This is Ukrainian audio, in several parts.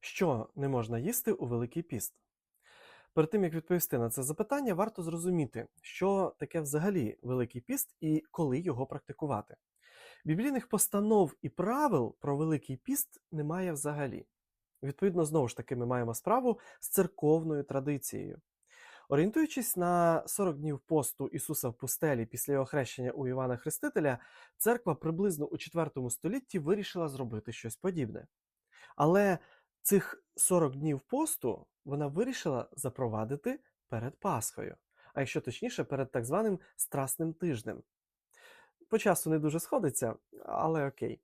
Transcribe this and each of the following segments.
Що не можна їсти у Великий піст? Перед тим як відповісти на це запитання, варто зрозуміти, що таке взагалі Великий піст і коли його практикувати. Біблійних постанов і правил про Великий піст немає взагалі. Відповідно, знову ж таки, ми маємо справу з церковною традицією. Орієнтуючись на 40 днів посту Ісуса в пустелі після його хрещення у Івана Хрестителя, церква приблизно у IV столітті вирішила зробити щось подібне. Але цих 40 днів посту вона вирішила запровадити перед Пасхою, а якщо точніше, перед так званим Страсним тижнем. По часу не дуже сходиться, але окей.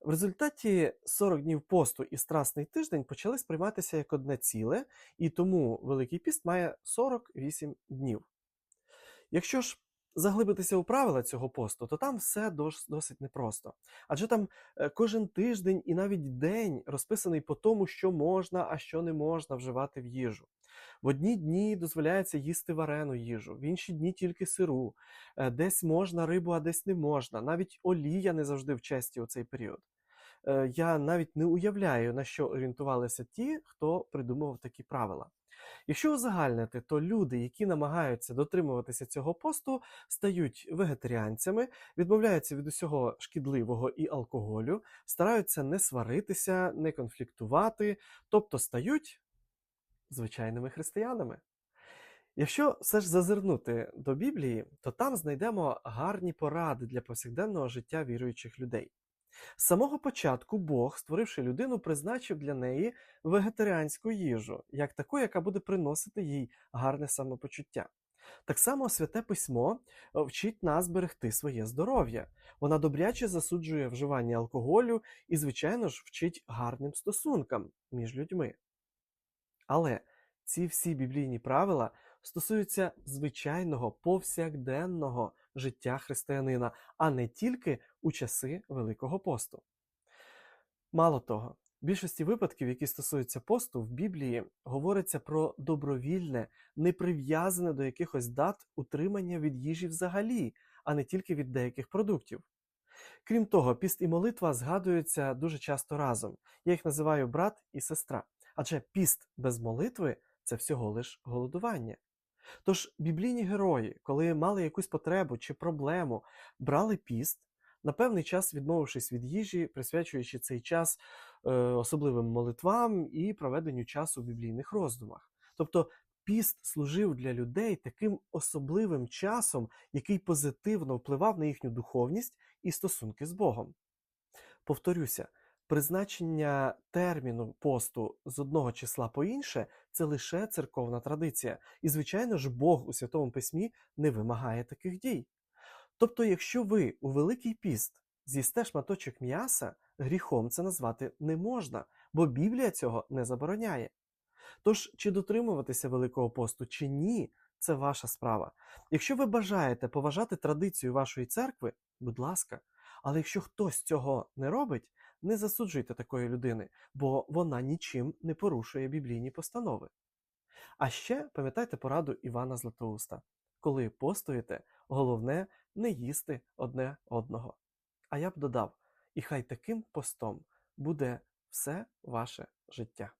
В результаті 40 днів посту і Страсний тиждень почали сприйматися як одне ціле, і тому Великий піст має 48 днів. Якщо ж заглибитися у правила цього посту, то там все досить непросто. Адже там е, кожен тиждень і навіть день розписаний по тому, що можна, а що не можна вживати в їжу. В одні дні дозволяється їсти варену їжу, в інші дні тільки сиру, Е, десь можна рибу, а десь не можна. Навіть олія не завжди в честі у цей період. Е, Я навіть не уявляю, на що орієнтувалися ті, хто придумував такі правила. Якщо узагальнити, то люди, які намагаються дотримуватися цього посту, стають вегетаріанцями, відмовляються від усього шкідливого і алкоголю, стараються не сваритися, не конфліктувати, тобто стають звичайними християнами. Якщо все ж зазирнути до Біблії, то там знайдемо гарні поради для повсякденного життя віруючих людей. З самого початку Бог, створивши людину, призначив для неї вегетаріанську їжу, як таку, яка буде приносити їй гарне самопочуття. Так само Святе Письмо е, вчить нас берегти своє здоров'я. Вона добряче засуджує вживання алкоголю і, звичайно ж, вчить гарним стосункам між людьми. Але ці всі біблійні правила стосуються звичайного повсякденного життя християнина, а не тільки у часи Великого посту. Мало того, в більшості випадків, які стосуються посту, в Біблії говориться про добровільне, неприв'язане до якихось дат утримання від їжі взагалі, а не тільки від деяких продуктів. Крім того, піст і молитва згадуються дуже часто разом. Я їх називаю брат і сестра. Адже піст без молитви це всього лиш голодування. Тож біблійні герої, коли мали якусь потребу чи проблему, брали піст, на певний час відмовившись від їжі, присвячуючи цей час е, особливим молитвам і проведенню часу в біблійних роздумах. Тобто піст служив для людей таким особливим часом, який позитивно впливав на їхню духовність і стосунки з Богом. Повторюся, призначення терміну посту з одного числа по інше це лише церковна традиція. І, звичайно ж, Бог у Святому Письмі не вимагає таких дій. Тобто, якщо ви у Великий піст з'їсте шматочок м'яса, гріхом це назвати не можна, бо Біблія цього не забороняє. Тож, чи дотримуватися Великого посту, чи ні, це ваша справа. Якщо ви бажаєте поважати традицію вашої церкви, будь ласка, але якщо хтось цього не робить, не засуджуйте такої людини, бо вона нічим не порушує біблійні постанови. А ще пам'ятайте пораду Івана Златоуста: коли постуєте, головне не їсти одне одного. А я б додав: і хай таким постом буде все ваше життя.